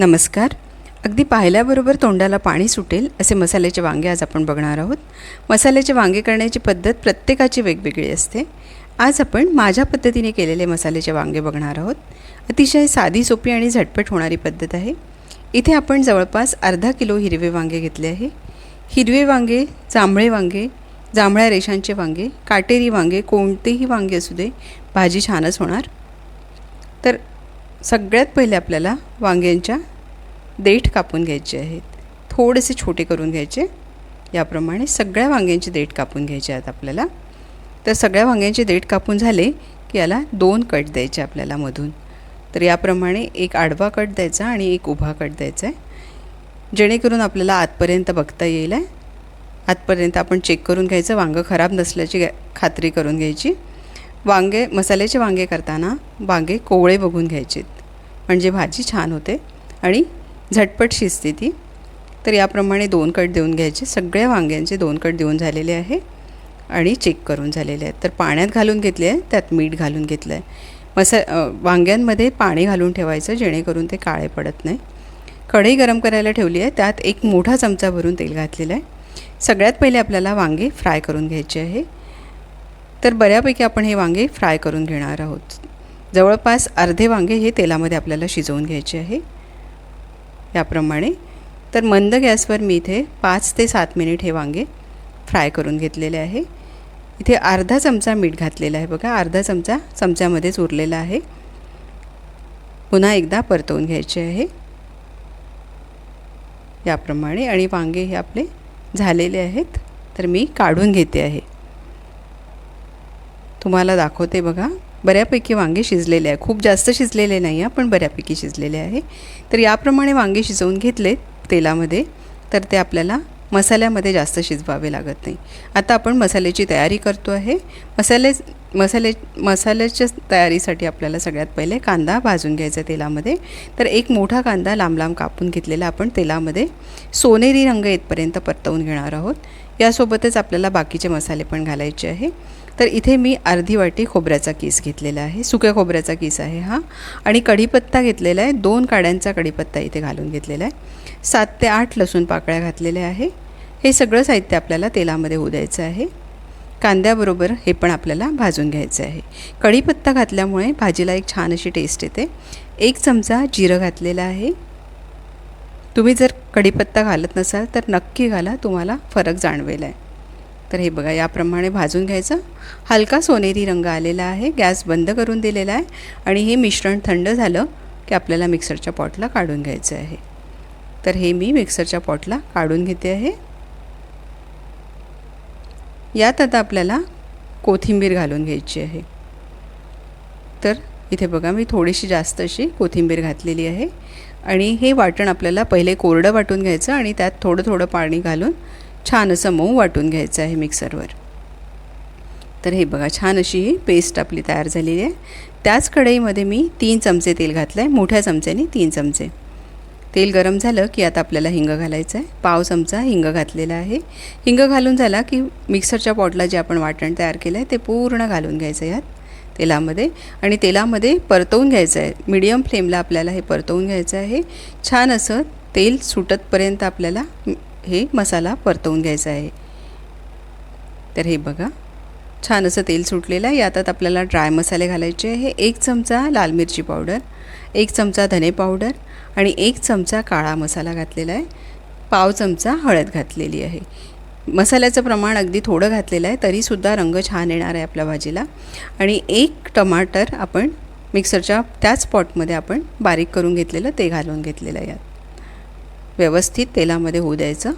नमस्कार. अगदी पाहिल्याबरोबर तोंडाला पाणी सुटेल असे मसाल्याचे वांगे आज आपण बघणार आहोत. मसाल्याचे वांगे करण्याची पद्धत प्रत्येकाची वेगवेगळी असते. आज आपण माझ्या पद्धतीने केलेले मसाल्याचे वांगे बघणार आहोत. अतिशय साधी सोपी आणि झटपट होणारी पद्धत आहे. इथे आपण जवळपास अर्धा किलो हिरवे वांगे घेतले आहे. हिरवे वांगे जांभळे वांगे जांभळ्या रेषांचे वांगे काटेरी वांगे कोणतेही वांगे असू दे भाजी छानच होणार. तर सगळ्यात पहिले आपल्याला वांग्यांच्या देठ कापून घ्यायचे आहेत. थोडेसे छोटे करून घ्यायचे. याप्रमाणे सगळ्या वांग्यांचे देठ कापून घ्यायचे आहेत आपल्याला. तर सगळ्या वांग्यांचे देठ कापून झाले की याला दोन कट द्यायचे आपल्याला मधून. तर याप्रमाणे एक आडवा कट द्यायचा आणि एक उभा कट द्यायचा आहे. जेणेकरून आपल्याला आतपर्यंत बघता येईल आहे. आतपर्यंत आपण चेक करून घ्यायचं. वांगं खराब नसल्याची खात्री करून घ्यायची. वांगे मसाल्याचे वांगे करताना वांगे कोवळे बघून घ्यायचेत. म्हणजे भाजी छान होते आणि झटपट शिजते ती. तर याप्रमाणे दोन कट देऊन घ्यायचे. सगळ्या वांग्यांचे दोन कट देऊन झालेले आहे आणि चेक करून झालेले आहेत तर पाण्यात घालून घेतले आहे त्यात मीठ घालून घेतलं आहे. मसा वांग्यांमध्ये पाणी घालून ठेवायचं जेणेकरून ते काळे पडत नाही. कढई गरम करायला ठेवली आहे. त्यात एक मोठा चमचा भरून तेल घातलेलं आहे. सगळ्यात पहिले आपल्याला वांगे फ्राय करून घ्यायचे आहे. तर बऱ्यापैकी आपण हे वांगे फ्राय करून घेणार आहोत. जवळपास अर्धे वांगे हे तेलामध्ये आपल्याला शिजवून घ्यायचे आहे. याप्रमाणे तर मंद गॅसवर मी इथे पाच ते सात मिनिट हे वांगे फ्राय करून घेतलेले आहे. इथे अर्धा चमचा मीठ घातलेला आहे बघा. अर्धा चमचा चमच्यामध्येच उरलेला आहे. पुन्हा एकदा परतवून घ्यायचे आहे. याप्रमाणे आणि वांगे हे आपले झालेले आहेत. तर मी काढून घेते आहे. तुम्हाला दाखवते बघा. बऱ्यापैकी वांगे शिजलेले आहे. खूप जास्त शिजलेले नाही आहे पण बऱ्यापैकी शिजलेले आहे. तर याप्रमाणे वांगे शिजवून घेतले तेलामध्ये. तर ते आपल्याला मसाल्यामध्ये जास्त शिजवावे लागत नाही. आता आपण मसाल्याची तयारी करतो आहे. मसाले मसाले मसाल्याच्या तयारीसाठी आपल्याला सगळ्यात पहिले कांदा भाजून घ्यायचा तेलामध्ये. तर एक मोठा कांदा लांब लांब कापून घेतलेला आपण तेलामध्ये. सोनेरी रंग येतपर्यंत परतवून घेणार आहोत. यासोबतच आपल्याला बाकीचे मसाले पण घालायचे आहे. तर इथे मी अर्धी वाटी खोबऱ्याचा किस घेतलेला आहे. सुक्या खोबऱ्याचा किस आहे हा. आणि कढीपत्ता घेतलेला आहे. दोन काड्यांचा कढीपत्ता इथे घालून घेतलेला आहे. सात ते आठ लसूण पाकळ्या घातलेल्या आहे. हे सगळं साहित्य आपल्याला तेलामध्ये होऊ द्यायचं आहे. कांद्याबरोबर हे पण आपल्याला भाजून घ्यायचं आहे. कढीपत्ता घातल्यामुळे भाजीला एक छान अशी टेस्ट येते. एक चमचा जिरं घातलेलं आहे. तुम्ही जर कढीपत्ता घालत नसाल तर नक्की घाला. तुम्हाला फरक जाणवेल आहे. तर हे बघा याप्रमाणे भाजून घ्यायचं. हलका सोनेरी रंग आलेला आहे. गॅस बंद करून दिलेला आहे. आणि हे मिश्रण थंड झालं की आपल्याला मिक्सरच्या पॉटला काढून घ्यायचं आहे. तर हे मी मिक्सरच्या पॉटला काढून घेते आहे. यात आता आपल्याला कोथिंबीर घालून घ्यायची आहे. तर इथे बघा मी थोडीशी जास्त अशी कोथिंबीर घातलेली आहे. आणि हे वाटण आपल्याला पहिले कोरडं वाटून घ्यायचं आणि त्यात थोडं थोडं पाणी घालून छान असं मऊ वाटून घ्यायचं आहे मिक्सरवर. तर हे बघा छान अशी ही पेस्ट आपली तयार झालेली आहे. त्याच कढईमध्ये मी तीन चमचे तेल घातलं आहे मोठ्या चमच्याने तीन चमचे. तेल गरम झालं की आता आपल्याला हिंग घालायचं आहे पाव चमचा हिंग घातलेला आहे. हिंग घालून झाला की मिक्सरच्या पॉटला जे आपण वाटण तयार केलं आहे ते पूर्ण घालून घ्यायचं यात तेलामध्ये. आणि तेलामध्ये परतवून घ्यायचं आहे मीडियम फ्लेमला आपल्याला हे परतवून घ्यायचं आहे. छान असं तेल सुटतपर्यंत आपल्याला हे मसाला परतवून घ्यायचा आहे. तर हे बघा. छान असं तेल सुटलेलं आहे. यातात आपल्याला ड्राय मसाले घालायचे हे एक चमचा लाल मिरची पावडर एक चमचा धने पावडर आणि एक चमचा काळा मसाला घातलेला आहे. पाव चमचा हळद घातलेली आहे. मसाल्याचं प्रमाण अगदी थोडं घातलेलं आहे तरीसुद्धा रंग छान येणार आहे आपल्या भाजीला. आणि एक टमाटर आपण मिक्सरच्या त्याच पॉटमध्ये आपण बारीक करून घेतलेलं ते घालून घेतलेलं आहे यात. व्यवस्थित तेलामध्ये होऊ द्यायचं.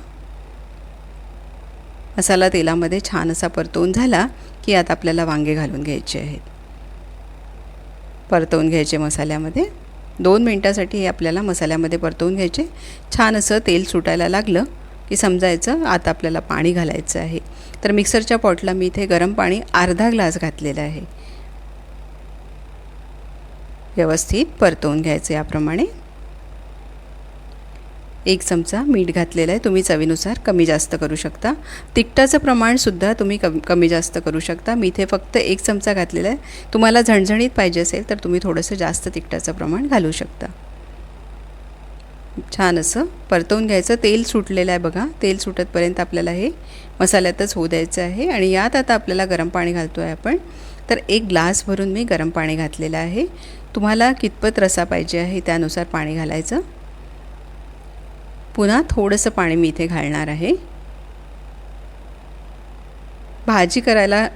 मसाला तेलामध्ये छान असा परतवून झाला की आता आपल्याला वांगे घालून घ्यायचे आहेत. परतवून घ्यायचे मसाल्यामध्ये. दोन मिनटासाठी हे आपल्याला मसाल्यामध्ये परतवून घ्यायचे. छान असं तेल सुटायला लागलं की समजायचं आता आपल्याला पाणी घालायचं आहे. तर मिक्सरच्या पॉटला मी इथे गरम पाणी अर्धा ग्लास घातलेलं आहे. व्यवस्थित परतवून घ्यायचं याप्रमाणे. एक चमचा मीठ घातलेला आहे. तुम्ही चवीनुसार कमी जास्त करू शकता. तिखटाचं प्रमाणसुद्धा तुम्ही कम कमी जास्त करू शकता. मी इथे फक्त एक चमचा घातलेला आहे. तुम्हाला झणझणीत पाहिजे असेल तर तुम्ही थोडंसं जास्त तिखटाचं प्रमाण घालू शकता. छान असं परतवून घ्यायचं. तेल सुटलेलं आहे बघा. तेल सुटतपर्यंत आपल्याला हे मसाल्यातच होऊ द्यायचं आहे. आणि यात आता आपल्याला गरम पाणी घालतो आहे आपण. तर एक ग्लास भरून मी गरम पाणी घातलेलं आहे. तुम्हाला कितपत रसा पाहिजे आहे त्यानुसार पाणी घालायचं. पुन्हा थोडंसं पाणी मी इथे घालणार आहे. भाजी करायला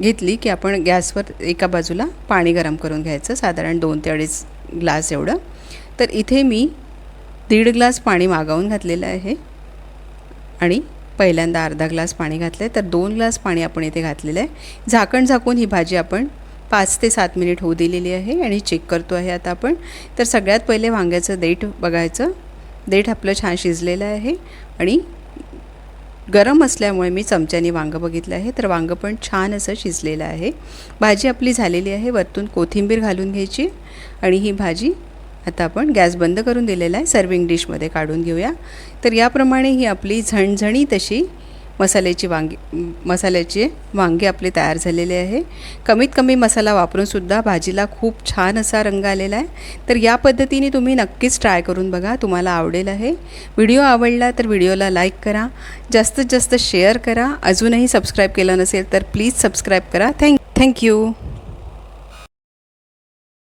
घेतली की आपण गॅसवर एका बाजूला पाणी गरम करून घ्यायचं साधारण दोन ते अडीच ग्लास एवढं. तर इथे मी दीड ग्लास पाणी मागवून घातलेलं आहे आणि पहिल्यांदा अर्धा ग्लास पाणी घातलं आहे तर दोन ग्लास पाणी आपण इथे घातलेलं आहे. झाकण झाकून ही भाजी आपण पाच ते सात मिनिट होऊ दिलेली आहे आणि चेक करतो आहे आता आपण. तर सगळ्यात पहिले वांग्याचं देठ बघायचं. देठ आपलं छान शिजलेलं आहे आणि गरम असल्यामुळे मी चमच्याने वांगं बघितलं आहे. तर वांगं पण छान असं शिजलेलं आहे. भाजी आपली झालेली आहे. वरतून कोथिंबीर घालून घ्यायची आणि ही भाजी आता आपण गॅस बंद करून दिलेला आहे. सर्विंग डिशमध्ये काढून घेऊया. तर याप्रमाणे ही आपली झणझणीत अशी मसाल्याची वांगी मसाल्याचे वांगे आपले तयार झालेले आहे. कमीत कमी मसाला वापरूनसुद्धा भाजीला खूप छान असा रंग आलेला आहे. तर या पद्धतीने तुम्ही नक्कीच ट्राय करून बघा तुम्हाला आवडेल आहे. व्हिडिओ आवडला तर व्हिडिओला लाईक करा जास्तीत जास्त शेअर करा. अजूनही सबस्क्राईब केलं नसेल तर प्लीज सबस्क्राईब करा. Thank thank you